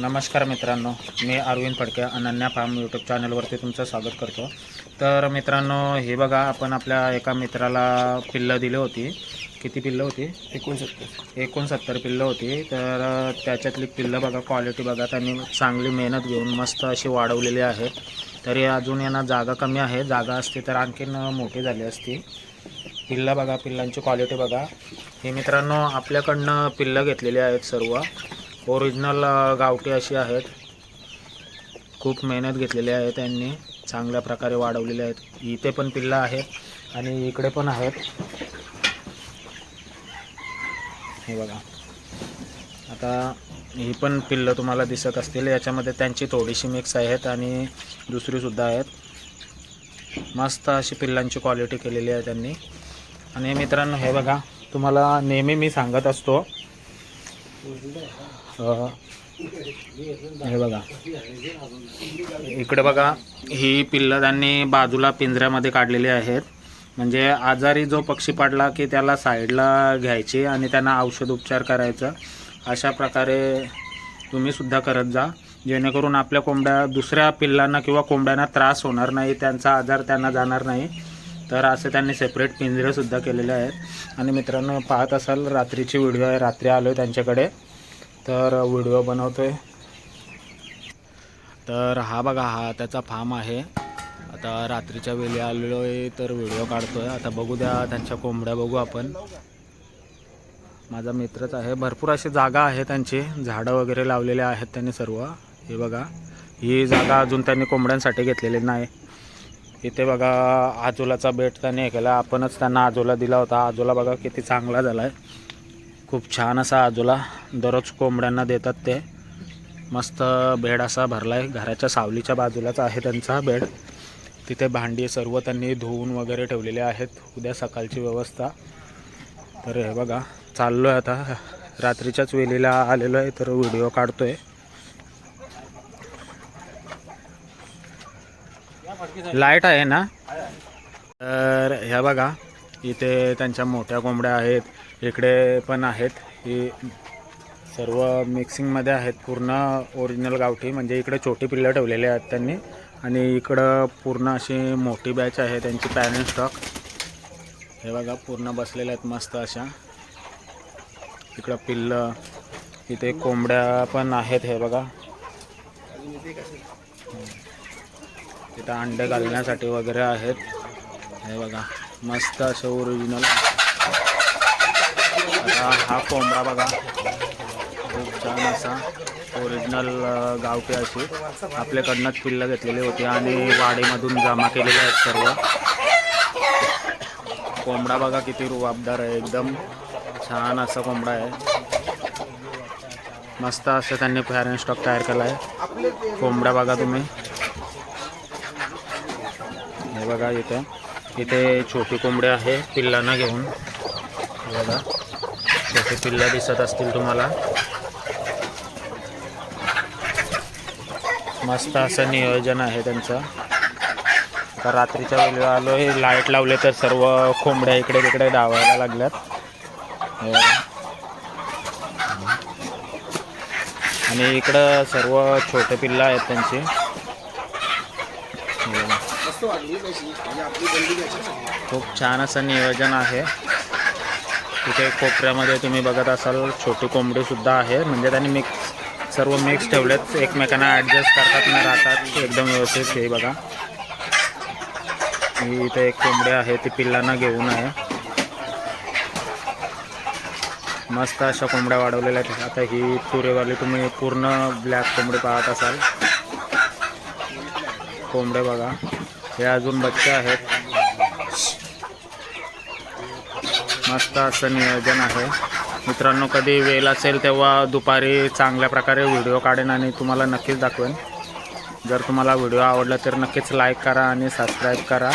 नमस्कार मित्रांनो मी अरविंद फडके अनन्या फार्म यूट्यूब चॅनलवरती तुमचं स्वागत करतो. तर मित्रांनो हे बघा आपण आपल्या एका मित्राला पिल्लं दिली होती. किती पिल्लं होती? एकोणसत्तर. एकोणसत्तर पिल्लं होती. तर त्याच्यातली पिल्लं बघा क्वालिटी बघा त्यांनी चांगली मेहनत घेऊन मस्त अशी वाढवलेली आहे. तरी अजून यांना जागा कमी आहे. जागा असती तर आणखीन मोठी झाली असती. पिल्लं बघा पिल्लांची क्वालिटी बघा. हे मित्रांनो आपल्याकडनं पिल्लं घेतलेली आहेत सर्व. ओरिजिनल गावठी अशी आहेत. खूप मेहनत घेतलेली आहे त्यांनी. चांगल्या प्रकारे वाढवलेले आहेत. इथे पण पिल्लं आहेत आणि इकडे पण आहेत. हे बघा. आता ही पण पिल्लं तुम्हाला दिसत असतील. याच्यामध्ये त्यांची थोडीशी मिक्स आहेत आणि दुसरीसुद्धा आहेत. मस्त अशी पिल्लांची क्वालिटी केलेली आहे त्यांनी. आणि मित्रांनो हे बघा. तुम्हाला नेहमी मी सांगत असतो. हे बघा. इकडे बघा ही पिल्लं त्यांनी बाजूला पिंजऱ्यामध्ये काढलेली आहेत. म्हणजे आजारी जो पक्षी पडला की त्याला साईडला घ्यायची आणि त्यांना औषध उपचार करायचं अशा प्रकारे तुम्हीसुद्धा करत जा. जेणेकरून आपल्या कोंबड्या दुसऱ्या पिल्लांना किंवा कोंबड्यांना त्रास होणार नाही त्यांचा आजार त्यांना जाणार नाही. तर असे त्यांनी सेपरेट पिंजरेसुद्धा केलेले आहेत. आणि मित्रांनो पाहत असाल रात्रीची व्हिडिओ आहे. रात्री आलो आहे त्यांच्याकडे. तर व्हिडिओ बनवतो आहे तर हा बघा हा त्याचा फार्म आहे. आता रात्रीच्या वेळी आलेलो आहे तर व्हिडिओ काढतो आहे आता बघू द्या त्यांच्या कोंबड्या बघू आपण. माझा मित्रच आहे. भरपूर अशी जागा आहे त्यांची. झाडं वगैरे लावलेले आहेत त्यांनी सर्व. हे बघा. ही जागा अजून त्यांनी कोंबड्यांसाठी घेतलेली नाही. इथे बघा आजोलाचा बेट त्यांनी हे केला. आपणच त्यांना आजोला दिला होता. आजोला बघा किती चांगला झाला आहे खूप छान असा आजूला दररोज कोंबड्यांना देतात ते. मस्त बेड असा भरला आहे घराच्या सावलीच्या बाजूलाच आहे त्यांचा बेड. तिथे भांडी सर्व त्यांनी धुवून वगैरे ठेवलेले आहेत. उद्या सकाळची व्यवस्था. तर हे बघा चाललो आहे आता. रात्रीच्याच वेलीला आलेलो आहे तर व्हिडिओ काढतो आहे लाइट आहे ना? तर ह्या बघा इथे त्यांच्या मोठ्या कोंबड्या आहेत. इकडे पण आहेत. ही सर्व मिक्सिंगमध्ये आहेत. पूर्ण ओरिजिनल गावठी म्हणजे इकडे छोटी पिल्लं ठेवलेली आहेत त्यांनी. आणि इकडं पूर्ण अशी मोठी बॅच आहे त्यांची पॅरेंट स्टॉक हे बघा पूर्ण बसलेल्या आहेत मस्त अशा. इकडं पिल्लं इथे कोंबड्या पण आहेत हे बघा. तिथं अंडे घालण्यासाठी वगैरे आहेत. हे बघा मस्त असं ओरिजिनल हा कोंबडा बघा. खूप छान असा ओरिजिनल गावठी अशी. आपल्याकडनंच पिल्लं घेतलेली होती आणि वाडीमधून जमा केलेले आहेत सर्व. कोंबडा बघा किती रुबाबदार आहे. एकदम छान असा कोंबडा आहे. मस्त असं त्यांनी फॅरन स्टॉक तयार केला आहे कोंबडा बघा तुम्ही. हे बघा इथे. इथे छोटी कोंबडी आहे पिल्लांना घेऊन. बघा. छोटे पिल्लं दिसत असतील तुम्हाला. मस्त असं नियोजन आहे त्यांचं. आता रात्रीच्या वेळी आलो हे लाइट लावले तर सर्व कोंबड्या इकडे तिकडे धावायला लागल्यात. आणि इकडं सर्व छोटे पिल्ला आहेत त्यांची. खूप छान असं नियोजन आहे. इथे कोपऱ्यामध्ये तुम्ही बघत असाल छोटी कोंबडीसुद्धा आहे. म्हणजे त्यांनी मिक्स सर्व मिक्स ठेवलेत. एकमेकांना ॲडजस्ट करतात न राहतात. एकदम व्यवस्थित हे बघा. ही इथे एक कोंबडी आहे ती पिल्लांना घेऊन आहे. मस्त अशा कोंबड्या वाढवलेल्या आहेत. आता ही तुरेवाली तुम्ही पूर्ण ब्लॅक कोंबडी पाहत असाल. कोंबडे बघा. हे अजून बच्चे आहेत. मस्त असं नियोजन आहे. मित्रांनो कधी वेळ असेल तेव्हा दुपारी चांगल्या प्रकारे व्हिडिओ काढेन आणि तुम्हाला नक्कीच दाखवेन. जर तुम्हाला व्हिडिओ आवडला तर नक्कीच लाईक करा आणि सबस्क्राईब करा.